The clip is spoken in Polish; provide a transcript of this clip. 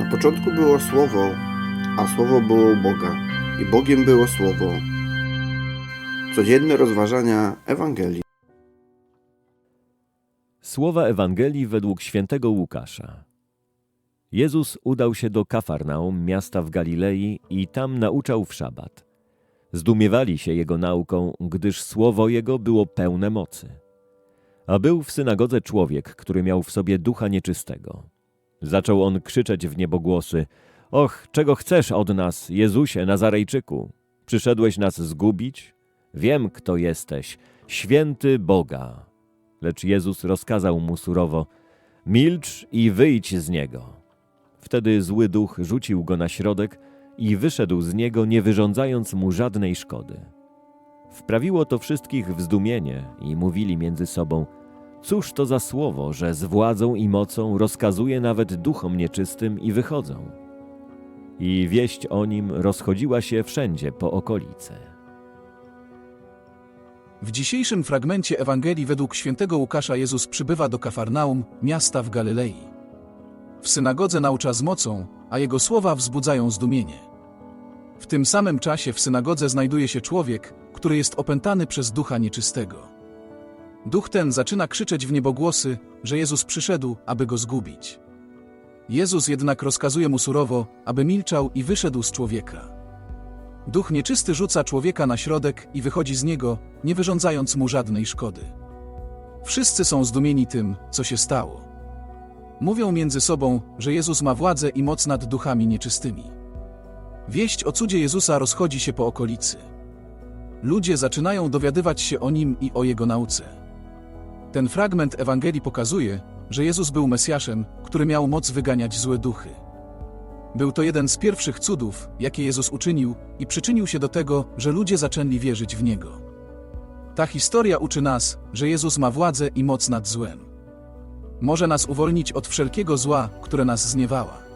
Na początku było Słowo, a Słowo było u Boga, i Bogiem było Słowo. Codzienne rozważania Ewangelii. Słowa Ewangelii według świętego Łukasza. Jezus udał się do Kafarnaum, miasta w Galilei, i tam nauczał w szabat. Zdumiewali się jego nauką, gdyż słowo jego było pełne mocy. A był w synagodze człowiek, który miał w sobie ducha nieczystego. Zaczął on krzyczeć w niebogłosy: Och, czego chcesz od nas, Jezusie Nazarejczyku? Przyszedłeś nas zgubić? Wiem, kto jesteś, święty Boga. Lecz Jezus rozkazał mu surowo: Milcz i wyjdź z niego. Wtedy zły duch rzucił go na środek i wyszedł z niego, nie wyrządzając mu żadnej szkody. Wprawiło to wszystkich w zdumienie i mówili między sobą: Cóż to za słowo, że z władzą i mocą rozkazuje nawet duchom nieczystym i wychodzą? I wieść o nim rozchodziła się wszędzie po okolicy. W dzisiejszym fragmencie Ewangelii według świętego Łukasza Jezus przybywa do Kafarnaum, miasta w Galilei. W synagodze naucza z mocą, a jego słowa wzbudzają zdumienie. W tym samym czasie w synagodze znajduje się człowiek, który jest opętany przez ducha nieczystego. Duch ten zaczyna krzyczeć w niebogłosy, że Jezus przyszedł, aby go zgubić. Jezus jednak rozkazuje mu surowo, aby milczał i wyszedł z człowieka. Duch nieczysty rzuca człowieka na środek i wychodzi z niego, nie wyrządzając mu żadnej szkody. Wszyscy są zdumieni tym, co się stało. Mówią między sobą, że Jezus ma władzę i moc nad duchami nieczystymi. Wieść o cudzie Jezusa rozchodzi się po okolicy. Ludzie zaczynają dowiadywać się o nim i o jego nauce. Ten fragment Ewangelii pokazuje, że Jezus był Mesjaszem, który miał moc wyganiać złe duchy. Był to jeden z pierwszych cudów, jakie Jezus uczynił i przyczynił się do tego, że ludzie zaczęli wierzyć w Niego. Ta historia uczy nas, że Jezus ma władzę i moc nad złem. Może nas uwolnić od wszelkiego zła, które nas zniewała.